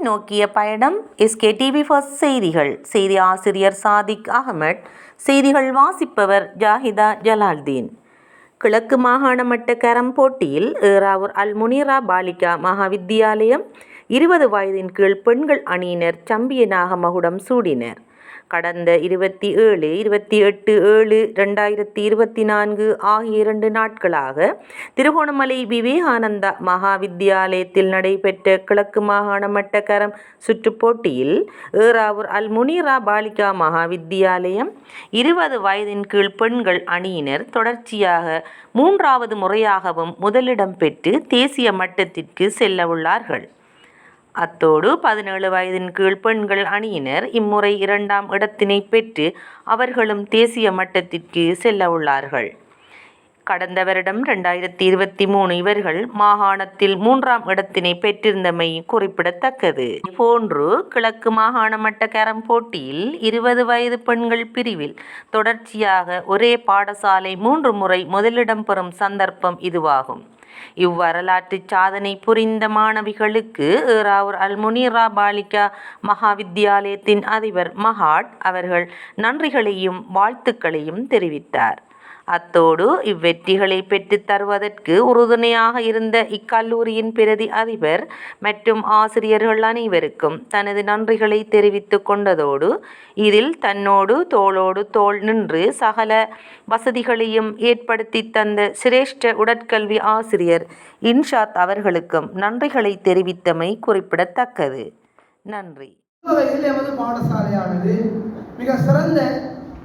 நோக்கிய பயணம் SK TV first செய்திகள். செய்தி ஆசிரியர் சாதிக் அகமட் செய்திகள் வாசிப்பவர் ஜாஹிதா ஜலால்தீன். கிழக்கு மாகாண மட்ட கரம் போட்டியில் ஏராவூர் அல் முனீரா பாலிகா மகாவித்தியாலயம் இருபது வயதின் கீழ் பெண்கள் அணியினர் சம்பியனாக மகுடம் சூடினர். கடந்த இருபத்தி ஏழு இருபத்தி எட்டு ஏழு ரெண்டாயிரத்தி இருபத்தி நான்கு ஆகிய இரண்டு நாட்களாக திருகோணமலை விவேகானந்தா மகா வித்தியாலயத்தில் நடைபெற்ற கிழக்கு மாகாண மட்டக்கரம் சுற்றுப் போட்டியில் ஏறாவூர் அல் முனீரா பாலிகா மகா வித்தியாலயம் இருபது வயதின் கீழ் பெண்கள் அணியினர் தொடர்ச்சியாக மூன்றாவது முறையாகவும் முதலிடம் பெற்று தேசிய மட்டத்திற்கு செல்ல உள்ளார்கள். அத்தோடு பதினேழு வயதின் கீழ் பெண்கள் அணியினர் இம்முறை இரண்டாம் இடத்தினை பெற்று அவர்களும் தேசிய மட்டத்திற்கு செல்ல உள்ளார்கள். கடந்த வருடம் ரெண்டாயிரத்தி இருபத்தி மூணு இவர்கள் மாகாணத்தில் மூன்றாம் இடத்தினை பெற்றிருந்தமை குறிப்பிடத்தக்கது. போன்று கிழக்கு மாகாண மட்ட கேரம் போட்டியில் இருபது வயது பெண்கள் பிரிவில் தொடர்ச்சியாக ஒரே பாடசாலை மூன்று முறை முதலிடம் பெறும் சந்தர்ப்பம் இதுவாகும். இவ்வரலாற்று சாதனை புரிந்த மாணவிகளுக்கு ஏறாவூர் அல்முனீரா பாலிகா மகா வித்தியாலயத்தின் அதிபர் மஹாட் அவர்கள் நன்றிகளையும் வாழ்த்துக்களையும் தெரிவித்தார். அத்தோடு இவ்வெற்றிகளை பெற்றுத் தருவதற்கு உறுதுணையாக இருந்த இக்கல்லூரியின் பிரதி அதிபர் மற்றும் ஆசிரியர்கள் அனைவருக்கும் தனது நன்றிகளை தெரிவித்துக் கொண்டதோடு இதில் தன்னோடு தோளோடு தோள் நின்று சகல வசதிகளையும் ஏற்படுத்தி தந்த சிரேஷ்ட உடற்கல்வி ஆசிரியர் இன்ஷாத் அவர்களுக்கும் நன்றிகளை தெரிவித்தமை குறிப்பிடத்தக்கது. நன்றி. எமது பாடசாலையானது மிக சிறந்த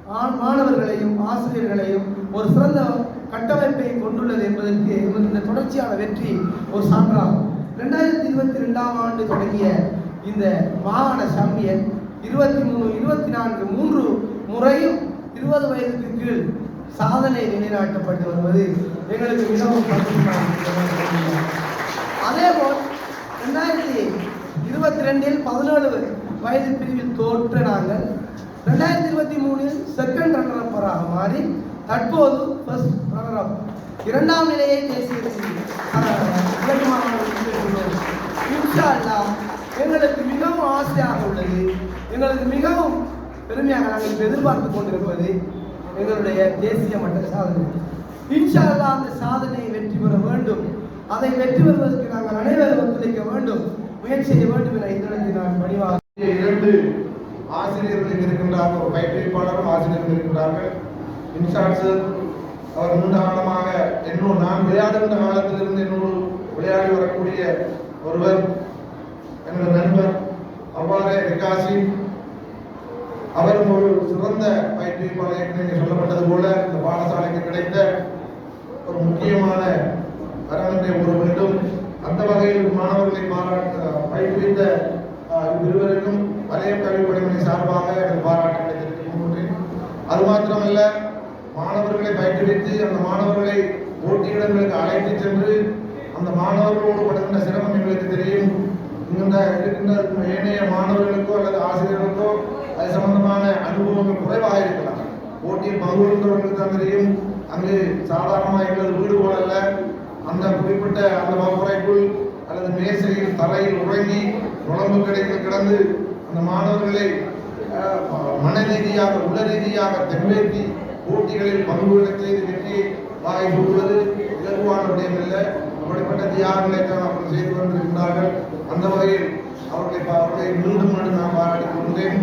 மாணவர்களையும் ஆசிரியர்களையும் ஒரு சிறந்த கட்டமைப்பை கொண்டுள்ளது என்பதற்கு இந்த தொடர்ச்சியான வெற்றி ஒரு சான்றாகும். ரெண்டாயிரத்தி இருபத்தி ரெண்டாம் ஆண்டு தொடங்கிய இந்த மாகாண சாம்பியன் இருபத்தி மூணு இருபத்தி நான்கு மூன்று முறையும் இருபது வயதுக்கு கீழ் சாதனை நிலைநாட்டப்பட்டு வருவது எங்களுக்கு மிகவும் அதேபோல் ரெண்டாயிரத்தி இருபத்தி ரெண்டில் பதினேழு வயது பிரிவில் தோற்ற நாங்கள் இருபத்தி மூணில் செகண்ட் ரன்னர் அப்பராக மாறி தற்போது ஃபர்ஸ்ட் ரன்னர் அப் இரண்டாம் நிலையை தேசிய இன்ஷா அல்லாஹ் எங்களுக்கு மிகவும் ஆசையாக உள்ளது எங்களுக்கு மிகவும் பெருமையாக நாங்கள் எதிர்பார்த்து கொண்டிருப்பது எங்களுடைய தேசிய மட்ட சாதனை. இன்ஷா அல்லாஹ் அந்த சாதனையை வெற்றி பெற வேண்டும். அதை வெற்றி பெறுவதற்கு நாங்கள் அனைவரும் ஒத்துழைக்க வேண்டும். முயற்சி செய்ய வேண்டும் என இந்த நான் பணிவாக இரண்டு ஆசிரியர்களும் இருக்கின்றார்கள் ஒரு பயிற்றுவிப்பாளரும் ஆசிரியர்கள் இருக்கின்றார்கள் இன்சார்ஜ் சார் அவர் நீண்ட காலமாக என்னோடு நான் விளையாடுகின்ற காலத்திலிருந்து என்னோடு விளையாடி வரக்கூடிய ஒருவர் எனது நண்பர் அவ்வாறே விகாசி அவரும் ஒரு சிறந்த பயிற்றுவிப்பாளர் நீங்கள் சொல்லப்பட்டது போல இந்த பாடசாலைக்கு கிடைத்த ஒரு முக்கியமான வரவென்றை ஒரு வேண்டும். அந்த வகையில் மாணவர்களை பாராட்ட பயிற்றுவித்த அஹ், இருவருக்கும் பழைய கல்வி சார்பாக எனக்கு பாராட்டுகளை தெரிவித்துக் கொள்கிறேன் அது மாத்திரமல்ல மாணவர்களை பயிற்றுவித்து அந்த மாணவர்களை போட்டியிடங்களுக்கு அழைத்து சென்று அந்த மாணவர்களோடு படுகின்ற சிரமம் எங்களுக்கு தெரியும். இந்த இருக்கின்ற ஏனைய மாணவர்களுக்கோ அல்லது ஆசிரியர்களுக்கோ அது சம்பந்தமான அனுபவங்கள் குறைவாக இருக்கலாம். போட்டியில் பங்கு கொள்கிறவர்களுக்கு தான் தெரியும். அங்கு சாதாரணமாக எங்களது வீடு போல அல்ல. அந்த குறிப்பிட்ட அந்த வகுப்பறைக்குள் அல்லது மேசையில் தலையில் உறங்கி உடம்பு கிடைக்க கிடந்து அந்த மாணவர்களை மன ரீதியாக உள ரீதியாக தெம்பேற்றி போட்டிகளில் பங்குகளை செய்து வெற்றி வாகை கூடுவது இலகுவான விடயம் அப்படிப்பட்ட தியாகங்களை தான் அவர்கள் செய்து கொண்டிருக்கிறார்கள் அந்த வகையில் அவர்களை அவர்களை மீண்டும் மீண்டும் நான் பாராட்டிக் கொண்டேன்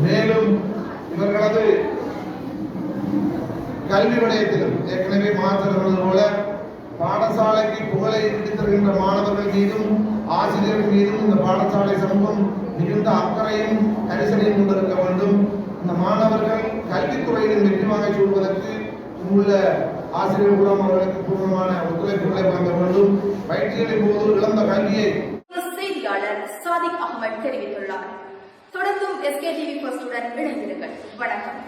மேலும் இவர்களது கல்வி விடயத்திலும் ஏற்கனவே மாற்றப்படுவது போல பாடசாலைக்கு புகழை பிடித்திருக்கின்ற மாணவர்கள் மீதும் ஆசிரியர்கள் மீதும் இந்த பாடசாலை சமூகம் மிகுந்த அக்கறையும் கரிசனையும் கொண்டிருக்க வேண்டும். இந்த மாணவர்கள் கல்வித்துறையில் வெற்றிமாக சொல்வதற்கு உள்ள ஆசிரியர் மூலம் அவர்களுக்கு பூர்ணமான ஒத்துழைப்புகளை வழங்க வேண்டும். பயிற்சிகளின் போது இழந்த கல்வியை செய்தியாளர் சாதிக் அகமது தெரிவித்துள்ளார். தொடர்ந்தும் எஸ்கே டிவி ஃபர்ஸ்டுடன் இணைந்திருங்கள். வணக்கம்.